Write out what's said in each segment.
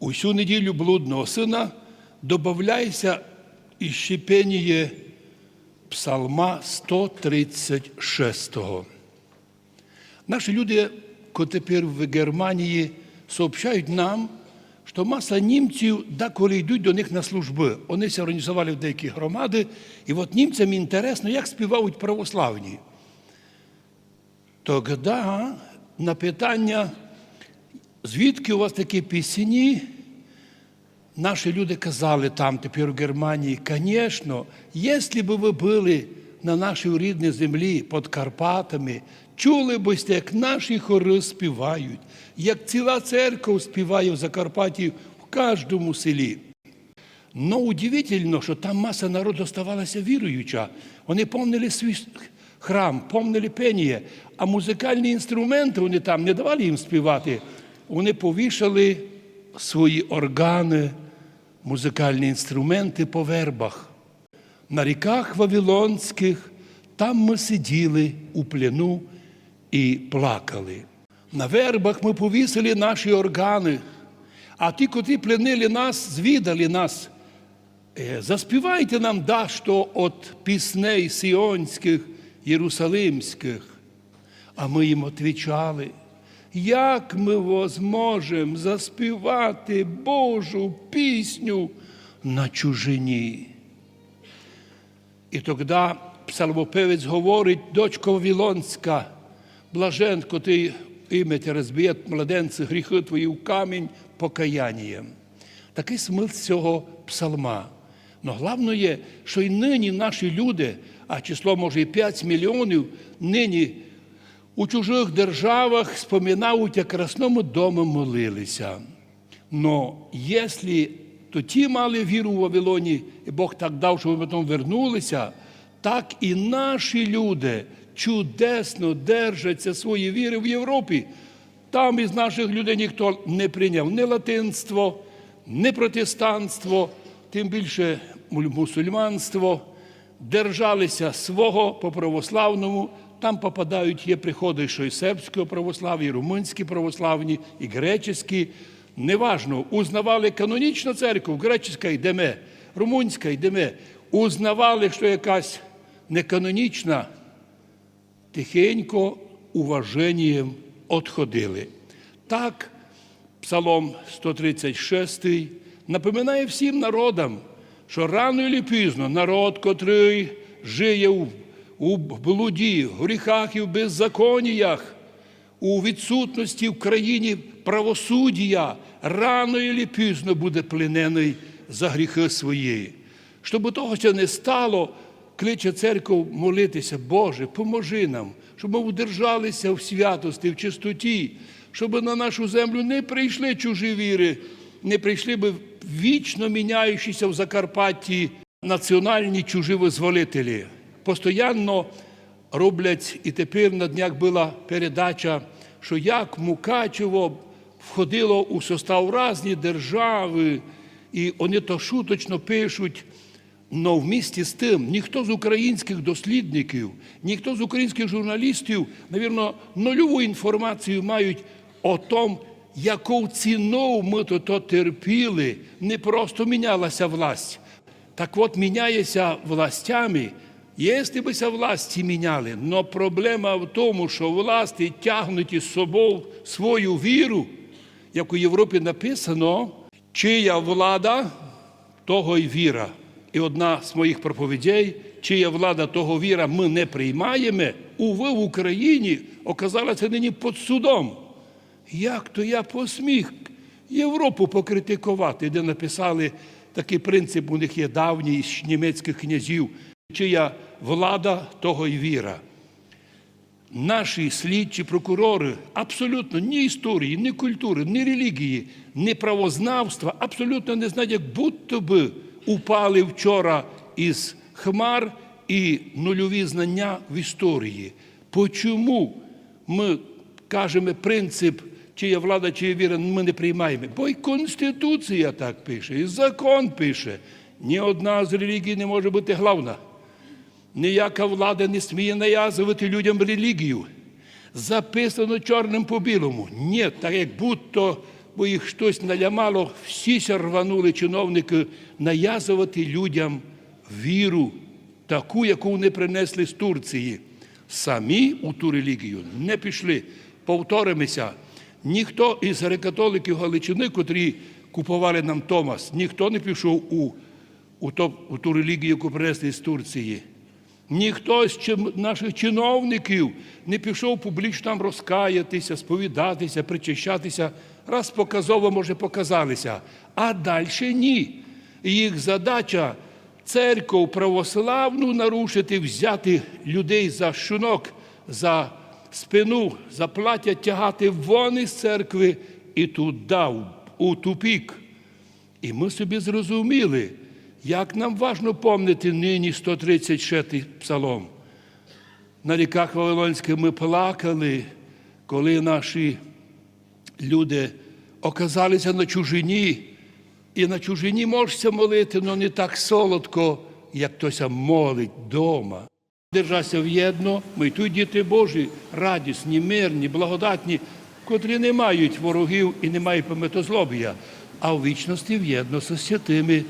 Усю неділю блудного сина додається і щепеніє псалма 136. Наші люди, коли тепер в Германії, сообщають нам, що маса німців деколи йдуть до них на служби. Вони се організували в деякі громади, і от німцям інтересно, як співають православні. Тоді на питання, звідки у вас такі пісні, наші люди казали там тепер в Германії, звісно, якщо б ви були на нашій рідній землі під Карпатами, чули б, як наші хори співають, як ціла церква співає в Закарпатті в кожному селі. Но удивительно, що там маса народу оставалася віруюча. Вони помнили свій храм, помнили пеніє, а музикальні інструменти вони там не давали їм співати. Вони повішали свої органи, музикальні інструменти по вербах. На ріках Вавилонських там ми сиділи у плену і плакали. На вербах ми повісили наші органи, а ті, котрі пленили нас, звідали нас. Е, Заспівайте нам дашто от пісней сіонських, єрусалимських. А ми їм відповідали, як ми зможемо заспівати Божу пісню на чужині? І тоді псалмопевець говорить, дочко Вавилонська, блаженко ти ім'я те розб'є младенці, гріхи твої в камінь покаянням. Такий смисл цього псалма. Но головне є, що і нині наші люди, а число може і 5 мільйонів, нині у чужих державах споминають, як красному дому молилися. Но якщо то ті мали віру в Вавилоні, і Бог так дав, що ми потім вернулися, так і наші люди чудесно держаться свої віри в Європі. Там із наших людей ніхто не прийняв ні латинство, ні протестанство, тим більше мусульманство, держалися свого по православному. Там попадають, є приходи, що і сербського православ'я, і румунські православні, і греческі. Неважно, узнавали канонічну церкву, греческа йдеме, румунська йдеме. Узнавали, що якась неканонічна, тихенько, уваженням отходили. Так, Псалом 136 напоминає всім народам, що рано і пізно народ, котрий жиє у, у блуді, гріхах і в беззаконіях, у відсутності в країні правосуддя, рано і пізно буде пленений за гріхи свої. Щоб того ще не стало, кличе церков молитися, Боже, поможи нам, щоб ми удержалися в святості, в чистоті, щоб на нашу землю не прийшли чужі віри, не прийшли би вічно міняючіся в Закарпатті національні чужі визволителі. Постоянно роблять, і тепер на днях була передача, що як Мукачево входило у состав різні держави, і вони то шуточно пишуть. Но в місті з тим ніхто з українських дослідників, ніхто з українських журналістів, навірно, нульову інформацію мають о том, яку ціну ми то, то терпіли, не просто мінялася власть. Так от міняється властями. Якщо б ся власті міняли, але проблема в тому, що власті тягнуть із собою свою віру, як у Європі написано, чия влада, того й віра. І одна з моїх проповідей, чия влада того віра ми не приймаємо, уви в Україні оказалася нині під судом. Як то я посміх Європу покритикувати, де написали такий принцип, у них є давній з німецьких князів, чия влада, того й віра. Наші слідчі прокурори абсолютно ні історії, ні культури, ні релігії, ні правознавства абсолютно не знають, як будто би упали вчора із хмар і нульові знання в історії. Почому ми кажемо принцип, чия влада, чия віра, ми не приймаємо? Бо й Конституція так пише, і закон пише. Ні одна з релігій не може бути главна. Ніяка влада не сміє нав'язувати людям релігію. Записано чорним по білому. Ні, так як будто бо їх щось налямало, всі рванули чиновники нав'язувати людям віру, таку, яку вони принесли з Турції. Самі у ту релігію не пішли. Повторимося, ніхто із греко-католиків Галичини, котрі купували нам Томас, ніхто не пішов у, у, то, у ту релігію, яку принесли з Турції. Ніхто з наших чиновників не пішов публічно там розкаятися, сповідатися, причащатися. Раз показово, може, показалися, а далі ні. Їх задача церкву православну нарушити, взяти людей за шунок, за спину, за плаття тягати вон із церкви і туди, у тупік. І ми собі зрозуміли, як нам важно помнити нині 136-й псалом. На ріках Вавилонських ми плакали, коли наші люди оказалися на чужині. І на чужині можешся молити, але не так солодко, як хтось молить вдома. Держася в'єдно, ми тут діти Божі, радісні, мирні, благодатні, котрі не мають ворогів і не мають пометозлобія, а в вічності в'єдно з святими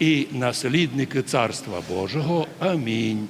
і наслідники Царства Божого. Амінь.